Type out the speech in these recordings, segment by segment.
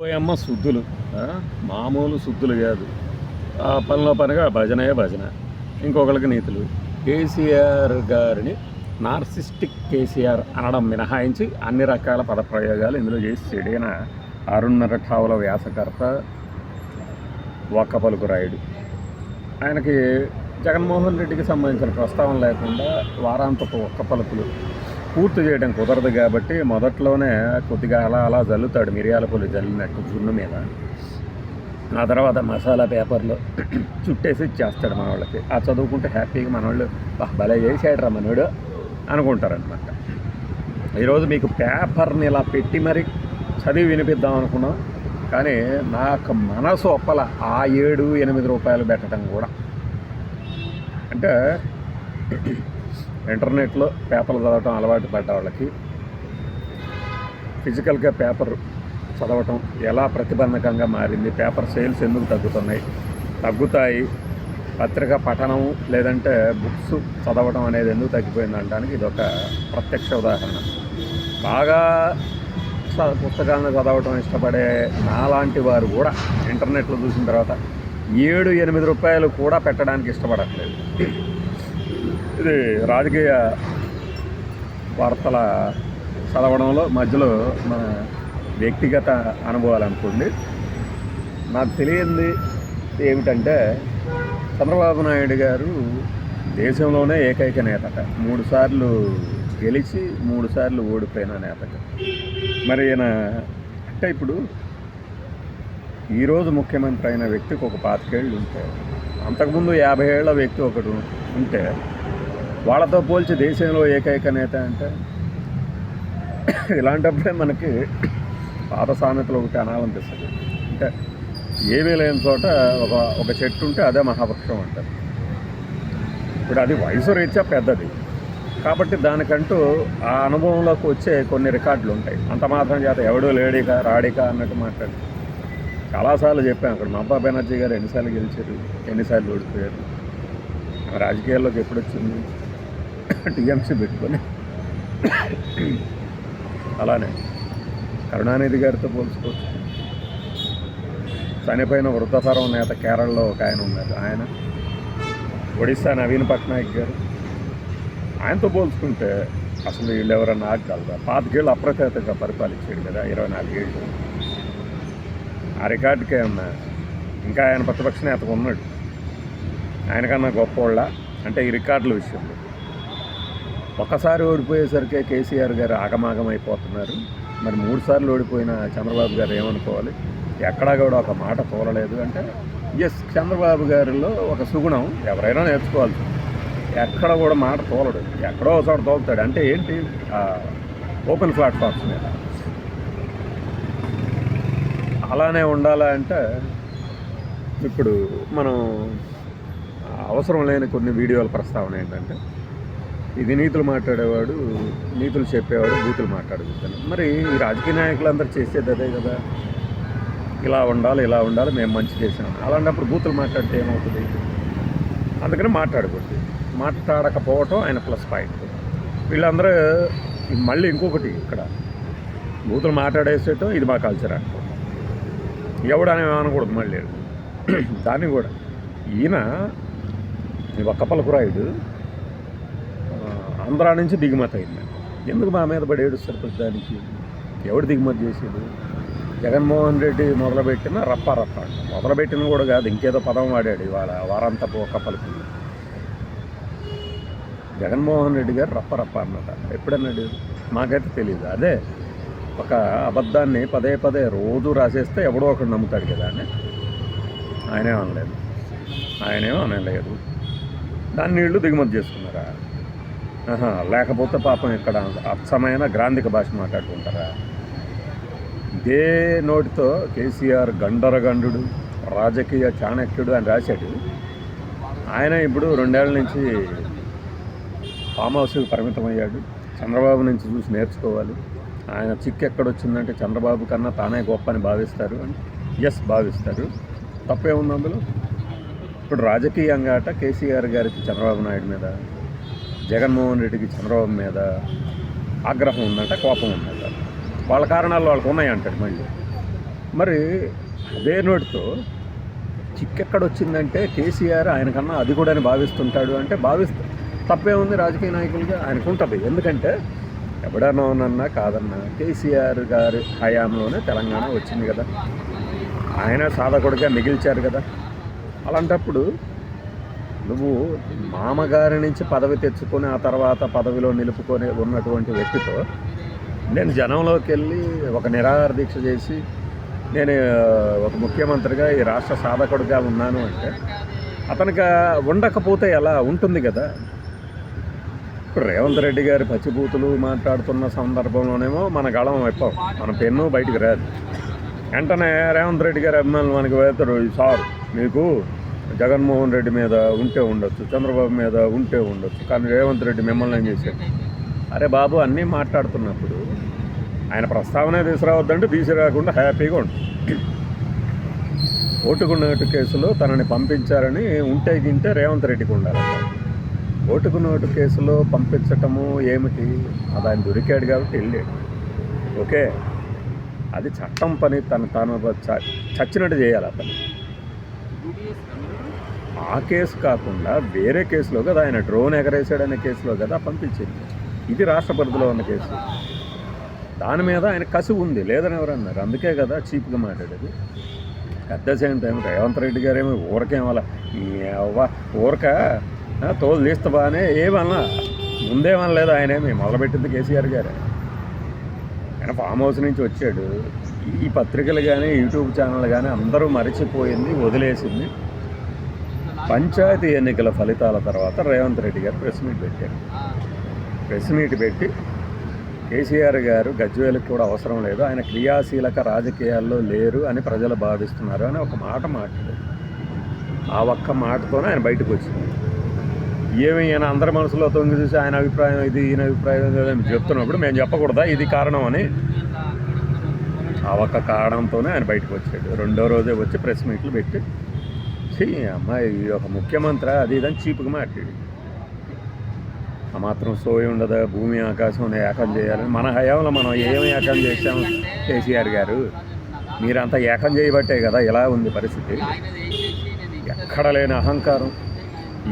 పోయమ్మ శుద్ధులు. మామూలు శుద్ధులు కాదు. ఆ పనిలో పనిగా భజనే భజన. ఇంకొకరికి నీతులు. కేసీఆర్ గారిని నార్సిస్టిక్ కేసీఆర్ అనడం మినహాయించి అన్ని రకాల పదప్రయోగాలు ఇందులో చేసి చెడిన అరుణ్ణర ఠావుల వ్యాసకర్త ఒక్క పలుకు రాయుడు. ఆయనకి జగన్మోహన్ రెడ్డికి సంబంధించిన ప్రస్తావన లేకుండా వారాంతపు ఒక్క పలుకులు. పూర్తి చేయడం కుదరదు కాబట్టి మొదట్లోనే కొద్దిగా అలా అలా జల్లుతాడు మిరియాల పొలి జల్లినట్టు జున్ను మీద. ఆ తర్వాత మసాలా పేపర్లో చుట్టేసి ఇచ్చేస్తాడు మన వాళ్ళకి ఆ చదువుకుంటే హ్యాపీగా మనవాళ్ళు భలే చేసాడు రా మనోడు అనుకుంటారనమాట ఈరోజు మీకు పేపర్ని ఇలా పెట్టి మరి చదివి వినిపిద్దాం అనుకున్నాం. కానీ నాకు మనసు ఒప్పల ఆ ఏడు ఎనిమిది రూపాయలు పెట్టడం కూడా. అంటే ఇంటర్నెట్లో పేపర్లు చదవటం అలవాటు పడ్డ వాళ్ళకి ఫిజికల్గా పేపర్ చదవటం ఎలా ప్రతిబంధకంగా మారింది పేపర్ సేల్స్ ఎందుకు తగ్గుతున్నాయి తగ్గుతాయి పత్రిక పఠనం లేదంటే బుక్స్ చదవటం అనేది ఎందుకు తగ్గిపోయింది అనడానికి ఇది ఒక ప్రత్యక్ష ఉదాహరణ. బాగా పుస్తకాలను చదవటం ఇష్టపడే నాలాంటి వారు కూడా ఇంటర్నెట్లో చూసిన తర్వాత ఏడు ఎనిమిది రూపాయలు కూడా పెట్టడానికి ఇష్టపడట్లేదు. ఇది రాజకీయ వార్తల చదవడంలో మధ్యలో మన వ్యక్తిగత అనుభవాలు అనుకోండి. నాకు తెలియంది ఏమిటంటే చంద్రబాబు నాయుడు గారు దేశంలోనే ఏకైక నేతట. మూడుసార్లు గెలిచి మూడుసార్లు ఓడిపోయిన నేతట. మరి ఈయన అంటే ఇప్పుడు ఈరోజు ముఖ్యమంత్రి అయిన వ్యక్తికి ఒక పాతికేళ్ళు ఉంటే అంతకుముందు యాభై ఏళ్ళ వ్యక్తి ఒకడు ఉంటే వాళ్ళతో పోల్చి దేశంలో ఏకైక నేత అంటే ఇలాంటప్పుడే మనకి పాత సామెతలు ఒకటి అనాలనిపిస్తుంది. అంటే ఏమీ లేని చోట ఒక ఒక చెట్టు ఉంటే అదే మహావృక్షం అంటారు. ఇప్పుడు అది వయసు రీత్యా పెద్దది. కాబట్టి దానికంటూ ఆ అనుభవంలోకి వచ్చే కొన్ని రికార్డులు ఉంటాయి. అంత మాత్రం చేత ఎవడో లేడిక రాడిక అన్నట్టు మాట్లాడి చాలాసార్లు చెప్పాను అక్కడ మమతా బెనర్జీ గారు ఎన్నిసార్లు గెలిచారు ఎన్నిసార్లు ఓడిపోయారు. రాజకీయాల్లోకి ఎప్పుడు వచ్చింది టీఎంసీ పెట్టుకొని. అలానే కరుణానిధి గారితో పోల్చుకోవచ్చు. చనిపోయిన వృద్ధతరం నేత కేరళలో ఒక ఆయన ఉన్నారు. ఆయన ఒడిశా నవీన్ పట్నాయక్ గారు. ఆయనతో పోల్చుకుంటే అసలు వీళ్ళు ఎవరన్నా ఆగలరా పాతికేళ్ళు అప్రఖ్యాతంగా పరిపాలించాడు కదా ఇరవై నాలుగేళ్ళు. ఆ రికార్డుకే ఉన్నా ఇంకా ఆయన ప్రతిపక్ష నేతగా ఉన్నాడు. ఆయనకన్నా గొప్పవాళ్ళ? అంటే ఈ రికార్డుల విషయంలో. ఒక్కసారి ఓడిపోయేసరికి కేసీఆర్ గారు ఆగమాగం అయిపోతున్నారు. మరి మూడు సార్లు ఓడిపోయిన చంద్రబాబు గారు ఏమనుకోవాలి? ఎక్కడా కూడా ఒక మాట తోలలేదు. అంటే ఎస్ చంద్రబాబు గారిలో ఒక సుగుణం ఎవరైనా నేర్చుకోవాలి ఎక్కడ కూడా మాట తోలడు. ఎక్కడో ఒకసారి తోలుతాడు. అంటే ఏంటి? ఓపెన్ ప్లాట్ఫామ్స్ మీద. అలానే ఉండాలా అంటే ఇప్పుడు మనం అవసరం లేని కొన్ని వీడియోల ప్రస్తావన ఏంటంటే ఇది నీతులు మాట్లాడేవాడు నీతులు చెప్పేవాడు బూతులు మాట్లాడుకుంటాను మరి ఈ రాజకీయ నాయకులందరూ చేసేది అదే కదా. ఇలా ఉండాలి ఇలా ఉండాలి మేము మంచి చేసాం. అలాంటప్పుడు బూతులు మాట్లాడితే ఏమవుతుంది? అందుకని మాట్లాడకూడదు. మాట్లాడకపోవటం ఆయన ప్లస్ పాయింట్. వీళ్ళందరూ మళ్ళీ ఇంకొకటి ఇక్కడ. బూతులు మాట్లాడేసేయటం ఇది మా కల్చర్ అనుకో ఎవడనే అనకూడదు మళ్ళీ. దాన్ని కూడా. ఈయన ఒక్క పలుకురాయుడు ఆంధ్ర నుంచి దిగుమతి అయింది. ఎందుకు మా మీద పడి ఏడుస్తారు ప్రతిదానికి? ఎవడు దిగుమతి చేసేది? జగన్మోహన్ రెడ్డి మొదలుపెట్టిన రప్ప రప్ప. మొదలుపెట్టిన కూడా కాదు ఇంకేదో పదం వాడాడు ఇవాళ వారంతపు ఒక్క పలుకు జగన్మోహన్ రెడ్డి గారు రప్ప రప్ప అన్నమాట. ఎప్పుడన్నాడు మాకైతే తెలియదు అదే ఒక అబద్ధాన్ని పదే పదే రోజు రాసేస్తే ఎవడో ఒకడు నమ్ముతాడు కదా అని. ఆయనేమనలేదు అనలేదు. అనలేదు. దాన్ని వీళ్ళు దిగుమతి చేసుకున్నారా? లేకపోతే పాపం ఇక్కడ అచ్చమైన గ్రాంధిక భాష మాట్లాడుకుంటారా? ఇదే నోటితో కేసీఆర్ గండరగండు రాజకీయ చాణక్యుడు అని రాశాడు. ఆయన ఇప్పుడు రెండేళ్ళ నుంచి ఫామ్ హౌస్కి పరిమితమయ్యాడు. చంద్రబాబు నుంచి చూసి నేర్చుకోవాలి. ఆయన చిక్కు ఎక్కడొచ్చిందంటే చంద్రబాబు కన్నా తానే గొప్ప అని భావిస్తారు అని ఎస్ భావిస్తారు. తప్పేముంది అందులో? ఇప్పుడు రాజకీయంగా అట కేసీఆర్ గారికి చంద్రబాబు నాయుడు మీద జగన్మోహన్ రెడ్డికి చంద్రబాబు మీద ఆగ్రహం ఉందంట కోపం ఉందంట. వాళ్ళ కారణాలు వాళ్ళకు ఉన్నాయంటాడు మళ్ళీ. మరి అదే నోటితో చిక్కెక్కడ వచ్చిందంటే కేసీఆర్ ఆయనకన్నా అది కూడా అని భావిస్తుంటాడు అంటే భావిస్తా తప్పే ఉంది రాజకీయ నాయకులుగా ఆయనకు ఉంటుంది. ఎందుకంటే ఎవడనోనన్నా కాదన్నా కేసీఆర్ గారి హయాంలోనే తెలంగాణ వచ్చింది కదా. ఆయన సాధకుడిగా మిగిల్చారు కదా. అలాంటప్పుడు నువ్వు మామగారి నుంచి పదవి తెచ్చుకొని ఆ తర్వాత పదవిలో నిలుపుకొని ఉన్నటువంటి వ్యక్తితో నేను జనంలోకి వెళ్ళి ఒక నిరాహార దీక్ష చేసి నేను ఒక ముఖ్యమంత్రిగా ఈ రాష్ట్ర సాధకుడిగా ఉన్నాను అంటే అతనికి ఉండకపోతే ఎలా ఉంటుంది కదా? ఇప్పుడు రేవంత్ రెడ్డి గారి పచ్చిబూతులు మాట్లాడుతున్న సందర్భంలోనేమో మన గళం వైపం మన పెన్ను బయటికి రాదు. వెంటనే రేవంత్ రెడ్డి గారి అభిమానులు మనకి వేస్తారు సార్ మీకు జగన్మోహన్ రెడ్డి మీద ఉంటే ఉండొచ్చు చంద్రబాబు మీద ఉంటే ఉండొచ్చు కానీ రేవంత్ రెడ్డి మిమ్మల్ని ఏం చేశాడు? అరే బాబు అన్నీ మాట్లాడుతున్నప్పుడు ఆయన ప్రస్తావనే తీసుకురావద్దంటే తీసుకురాకుండా హ్యాపీగా ఉంటుంది ఓటుకున్నట్టు కేసులో తనని పంపించారని ఉంటే గింటే రేవంత్ రెడ్డికి ఉండాలి. ఓటుకు నోటు కేసులో పంపించటము ఏమిటి? అది ఆయన దొరికాడు కాబట్టి వెళ్ళాడు. ఓకే అది చట్టం పని తను తాను చ- చచ్చినట్టు చేయాలి అతను. ఆ కేసు కాకుండా వేరే కేసులో కదా ఆయన డ్రోన్ ఎగరేసాడనే కేసులో కదా పంపించింది. ఇది రాష్ట్ర పరిధిలో ఉన్న కేసు. దాని మీద ఆయన కసి ఉంది లేదని ఎవరన్నారు అందుకే కదా చీప్గా మాట్లాడేది. పెద్ద సేమ్ టైం రేవంత్ రెడ్డి గారేమో ఊరకేం వాళ్ళ ఊరక తోలు తీస్తా బాగానే ఏమన్నా ముందేమనలేదు ఆయనేమి? మొదలుపెట్టింది కేసీఆర్ గారే. ఆయన ఫామ్ హౌస్ నుంచి వచ్చాడు. ఈ పత్రికలు కానీ యూట్యూబ్ ఛానల్ కానీ అందరూ మరచిపోయింది వదిలేసింది. పంచాయతీ ఎన్నికల ఫలితాల తర్వాత రేవంత్ రెడ్డి గారు ప్రెస్ మీట్ పెట్టారు. ప్రెస్ మీట్ పెట్టి కేసీఆర్ గారు గజ్వేలకు కూడా అవసరం లేదు ఆయన క్రియాశీలక రాజకీయాల్లో లేరు అని ప్రజలు భావిస్తున్నారు అని ఒక మాట మాట్లాడారు. ఆ ఒక్క మాటతోనే ఆయన బయటకు వచ్చింది. ఏమి ఈయన అందరి మనసులో తొంగి చూసి ఆయన అభిప్రాయం ఇది ఈయన అభిప్రాయం అని చెప్తున్నప్పుడు మేము చెప్పకూడదా ఇది కారణం అని ఆ ఒక్క కారణంతోనే ఆయన బయటకు వచ్చాడు. రెండో రోజే వచ్చి ప్రెస్ మీట్లు పెట్టి "ఛీ, అమ్మాయి ఒక ముఖ్యమంత్రి అది ఇదని చీపుగా మాట్లాడి. ఆ మాత్రం సోయి ఉండదా? భూమి ఆకాశం ఏకం చేయాలని మన హయాంలో మనం ఏమి ఏకం చేశాం కేసీఆర్ గారు? మీరంతా ఏకం చేయబట్టే కదా ఇలా ఉంది పరిస్థితి. ఎక్కడ లేని అహంకారం.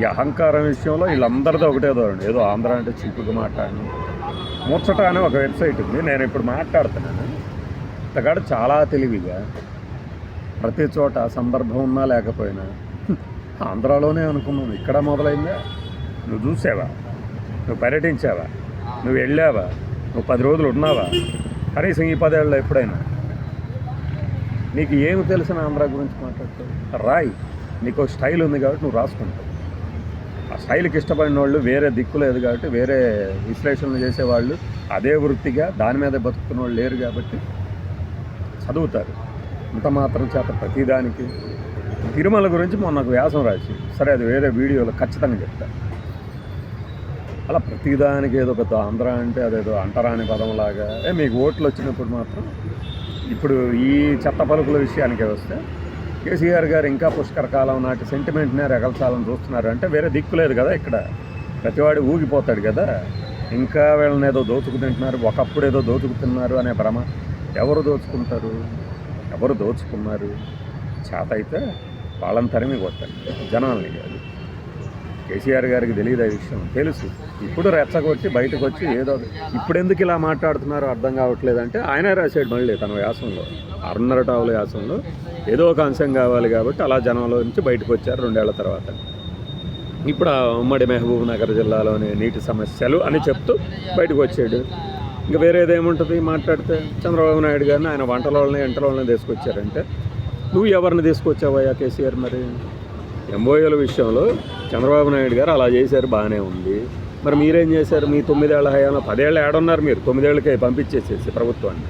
ఈ అహంకారం విషయంలో వీళ్ళందరితో ఒకటే ధోరణి. ఏదో ఆంధ్ర అంటే చీపుగా మాట్లాడను. ముచ్చట అనే ఒక వెబ్సైట్ ఉంది. నేను ఇప్పుడు మాట్లాడుతున్నాను. ఇతగాడు చాలా తెలివిగా ప్రతి చోట సందర్భం ఉన్నా లేకపోయినా. ఆంధ్రాలోనే అనుకున్నాం ఇక్కడ మొదలైందా? నువ్వు చూసావా? నువ్వు పర్యటించావా? నువ్వు వెళ్ళావా? నువ్వు పది రోజులు ఉన్నావా? కనీసం ఈ పదేళ్ళలో ఎప్పుడైనా. నీకు ఏమి తెలిసిన ఆంధ్ర గురించి మాట్లాడతావు? రాయి నీకు స్టైల్ ఉంది కాబట్టి నువ్వు రాసుకుంటావు. ఆ స్టైల్కి ఇష్టపడిన వాళ్ళు వేరే దిక్కు లేదు కాబట్టి వేరే విశ్లేషణలు చేసేవాళ్ళు అదే వృత్తిగా దాని మీద బతుకుతున్న వాళ్ళు లేరు కాబట్టి చదువుతారు. అంత మాత్రం చేత ప్రతిదానికి. తిరుమల గురించి మొన్న వ్యాసం రాసి సరే అది వేరే వీడియోలో ఖచ్చితంగా చెప్తాను అలా ప్రతిదానికి ఏదో పెద్ద ఆంధ్ర అంటే అదేదో అంటరాని పదంలాగా ఏ మీకు ఓట్లు వచ్చినప్పుడు మాత్రం ఇప్పుడు ఈ చెత్త పలుకుల విషయానికి వస్తే కేసీఆర్ గారు ఇంకా పుష్కర కాలం నాటి సెంటిమెంట్నే రగల్చాలని చూస్తున్నారు. అంటే వేరే దిక్కు లేదు కదా ఇక్కడ. ప్రతివాడు ఊగిపోతాడు కదా. ఇంకా వీళ్ళని ఏదో దోచుకు తింటున్నారు ఒకప్పుడు ఏదో దోచుకు తిన్నారు అనే భ్రమ ఎవరు దోచుకుంటారు? ఎవరు దోచుకున్నారు? చేత అయితే వాళ్ళని తరిమి కొట్టండి. జనాల్ని కాదు. కేసీఆర్ గారికి తెలియదు ఆ విషయం? తెలుసు. ఇప్పుడు రెచ్చగొట్టి బయటకు వచ్చి ఏదో ఇప్పుడు ఎందుకు ఇలా మాట్లాడుతున్నారో అర్థం కావట్లేదంటే ఆయనే రాశాడు మళ్ళీ తన వ్యాసంలో. అరున్నరటావుల వ్యాసంలో ఏదో ఒక అంశం కావాలి కాబట్టి అలా జనంలో నుంచి బయటకు వచ్చారు రెండేళ్ళ తర్వాత. ఇప్పుడు ఉమ్మడి మహబూబ్ నగర్ జిల్లాలోని నీటి సమస్యలు అని చెప్తూ బయటకు వచ్చాడు ఇంకా వేరేది ఏముంటుంది మాట్లాడితే చంద్రబాబు నాయుడు గారిని ఆయన వంటల వాళ్ళని ఎంటల వాళ్ళని తీసుకొచ్చారంటే నువ్వు ఎవరిని తీసుకొచ్చావయ్యా కేసీఆర్ మరి? ఎంఓఏల విషయంలో చంద్రబాబు నాయుడు గారు అలా చేశారు బాగానే ఉంది. మరి మీరేం చేశారు? మీ తొమ్మిదేళ్ళ హయాంలో పదేళ్ళు ఏడున్నారు మీరు తొమ్మిదేళ్ళకే పంపించేసేసి ప్రభుత్వాన్ని.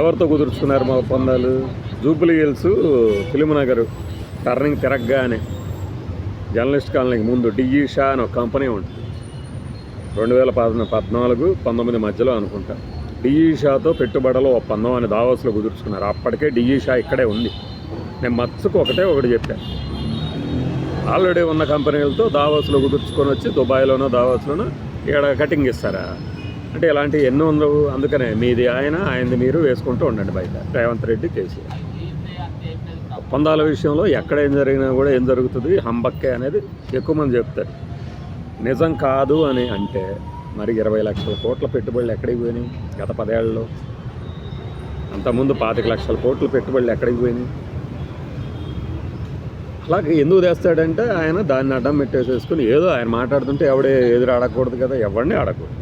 ఎవరితో కుదుర్చుకున్నారు మా ఒప్పందాలు? జూబ్లీ హిల్స్ ఫిలింనగర్ టర్నింగ్ తిరగగానే జర్నలిస్ట్ కాలనీకి ముందు డిఈ షా అని ఒక కంపెనీ ఉంటుంది. రెండు వేల పద్నాలుగు పంతొమ్మిది మధ్యలో అనుకుంటా. డిఈ షాతో పెట్టుబడుల ఒప్పందం అని దావోస్లో కుదుర్చుకున్నారు. అప్పటికే డిఈ షా ఇక్కడే ఉంది. నేను మత్స్సుకు ఒకటే ఒకటి చెప్పాను ఆల్రెడీ ఉన్న కంపెనీలతో దావోస్లో కుదుర్చుకొని వచ్చి దుబాయ్లోనో దావోస్లోనో ఇక్కడ కటింగ్ ఇస్తారా? అంటే ఇలాంటివి ఎన్నో ఉండవు. అందుకనే మీది ఆయన ఆయనది మీరు వేసుకుంటూ ఉండండి బయట. రేవంత్ రెడ్డి కేసీఆర్. ఒప్పందాల విషయంలో ఎక్కడ ఏం జరిగినా కూడా ఏం జరుగుతుంది? హంబక్కే అనేది ఎక్కువ మంది చెప్తారు. నిజం కాదు అని అంటే మరి ఇరవై లక్షల కోట్ల పెట్టుబడులు ఎక్కడికి పోయినాయి గత పదేళ్ళలో? అంతకుముందు పాతిక లక్షల కోట్ల పెట్టుబడులు ఎక్కడికి పోయినాయి? అలాగే ఎందుకు తెస్తాడంటే ఆయన దాన్ని అడ్డం పెట్టేసేసుకుని ఏదో ఆయన మాట్లాడుతుంటే ఎవడే ఎదురు ఆడకూడదు కదా ఎవరిని ఆడకూడదు.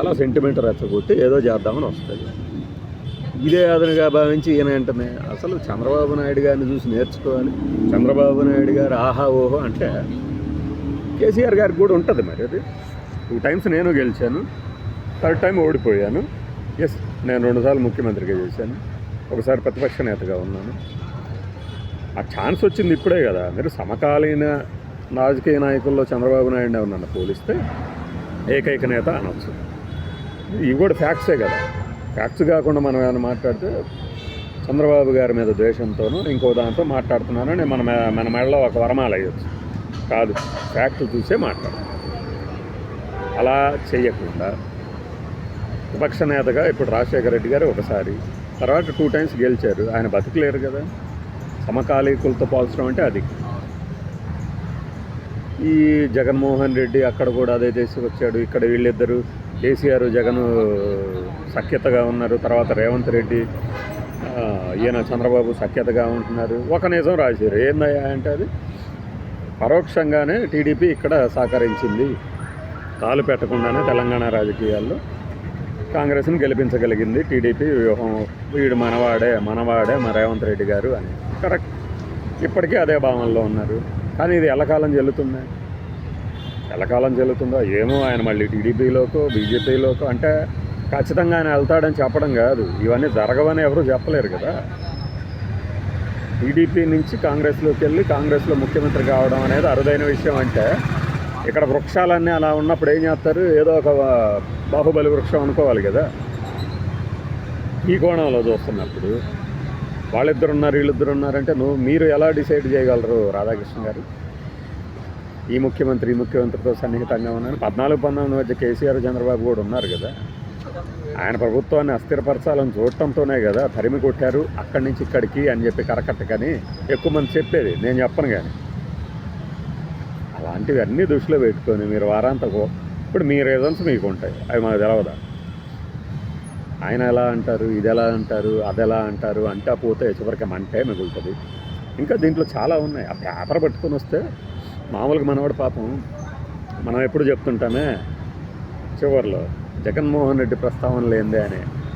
అలా సెంటిమెంట్ రెచ్చగొట్టి ఏదో చేద్దామని వస్తుంది ఇదే అదనగా భావించి ఈయన వెంటనే అసలు చంద్రబాబు నాయుడు గారిని చూసి నేర్చుకోవాలి. చంద్రబాబు నాయుడు గారు ఆహా ఓహో అంటే కేసీఆర్ గారికి కూడా ఉంటుంది మరి అది. టూ టైమ్స్ నేను గెలిచాను థర్డ్ టైం ఓడిపోయాను. ఎస్ నేను రెండుసార్లు ముఖ్యమంత్రిగా చేశాను. ఒకసారి ప్రతిపక్ష నేతగా ఉన్నాను. ఆ ఛాన్స్ వచ్చింది ఇప్పుడే కదా. మీరు సమకాలీన రాజకీయ నాయకుల్లో చంద్రబాబు నాయుడు నన్ను పోలిస్తే ఏకైక నేత అనొచ్చు. ఇవి కూడా ఫ్యాక్ట్సే కదా. ఫ్యాక్ట్స్ కాకుండా మనం ఏమైనా మాట్లాడితే చంద్రబాబు గారి మీద ద్వేషంతోనూ ఇంకో దాంతో మాట్లాడుతున్నానని మన మన మెడలో ఒక వరమాలు అయ్యొచ్చు కాదు. ఫ్యాక్ట్లు చూసే మాట్లాడు. అలా చేయకుండా విపక్ష నేతగా ఇప్పుడు రాజశేఖర రెడ్డి గారు ఒకసారి తర్వాత టూ టైమ్స్ గెలిచారు. ఆయన బతికలేరు కదా. సమకాలీకులతో పోల్చడం అంటే అది. ఈ జగన్మోహన్ రెడ్డి అక్కడ కూడా అదే చేసి వచ్చాడు. ఇక్కడ వీళ్ళిద్దరు కేసీఆర్ జగన్ సఖ్యతగా ఉన్నారు. తర్వాత రేవంత్ రెడ్డి ఈయన చంద్రబాబు సఖ్యతగా ఉంటున్నారు. ఒక నిజం రాశారు. ఏందయ్యా అంటే అది? పరోక్షంగానే టీడీపీ ఇక్కడ సహకరించింది. కాలు పెట్టకుండానే తెలంగాణ రాజకీయాల్లో కాంగ్రెస్ని గెలిపించగలిగింది టీడీపీ వ్యూహం. వీడు మనవాడే మనవాడే మా రేవంత్ రెడ్డి గారు అని. కరెక్ట్. ఇప్పటికీ అదే భావనలో ఉన్నారు. కానీ ఇది ఎల్లకాలం చెల్లుతుంది ఎల్లకాలం చెల్లుతుందో ఏమో ఆయన మళ్ళీ టీడీపీలోకో బీజేపీలోకో అంటే ఖచ్చితంగా ఆయన వెళ్తాడని చెప్పడం కాదు. ఇవన్నీ జరగవని ఎవరు చెప్పలేరు కదా. టీడీపీ నుంచి కాంగ్రెస్లోకి వెళ్ళి కాంగ్రెస్లో ముఖ్యమంత్రి కావడం అనేది అరుదైన విషయం అంటే ఇక్కడ వృక్షాలన్నీ అలా ఉన్నప్పుడు ఏం చేస్తారు? ఏదో ఒక బాహుబలి వృక్షం అనుకోవాలి కదా. ఈ కోణంలో చూస్తున్నప్పుడు వాళ్ళిద్దరు ఉన్నారు వీళ్ళిద్దరు ఉన్నారంటే నువ్వు మీరు ఎలా డిసైడ్ చేయగలరు రాధాకృష్ణ గారు? ఈ ముఖ్యమంత్రి ఈ ముఖ్యమంత్రితో సన్నిహితంగా ఉన్నాను. పద్నాలుగు పంతొమ్మిది మధ్య కేసీఆర్ చంద్రబాబు కూడా ఉన్నారు కదా. ఆయన ప్రభుత్వాన్ని అస్థిరపరచాలని చూడటంతోనే కదా తరిమి కొట్టారు అక్కడి నుంచి ఇక్కడికి అని చెప్పి కరకట్టకని ఎక్కువ మంది చెప్పేది. నేను చెప్పను కానీ అలాంటివి అన్నీ దృష్టిలో పెట్టుకొని మీరు వారాంతకు ఇప్పుడు మీ రీజన్స్ మీకు ఉంటాయి అవి మాకు తెలవదా? ఆయన ఎలా అంటారు ఇది ఎలా అంటారు అది ఎలా అంటారు అంటే పోతే చివరికి మంటే మిగులుతుంది. ఇంకా దీంట్లో చాలా ఉన్నాయి. ఆ పేపర్ పట్టుకొని వస్తే మామూలుగా మనవాడు పాపం మనం ఎప్పుడు చెప్తుంటామే చివరిలో జగన్మోహన్ రెడ్డి ప్రస్తావన లేదే అని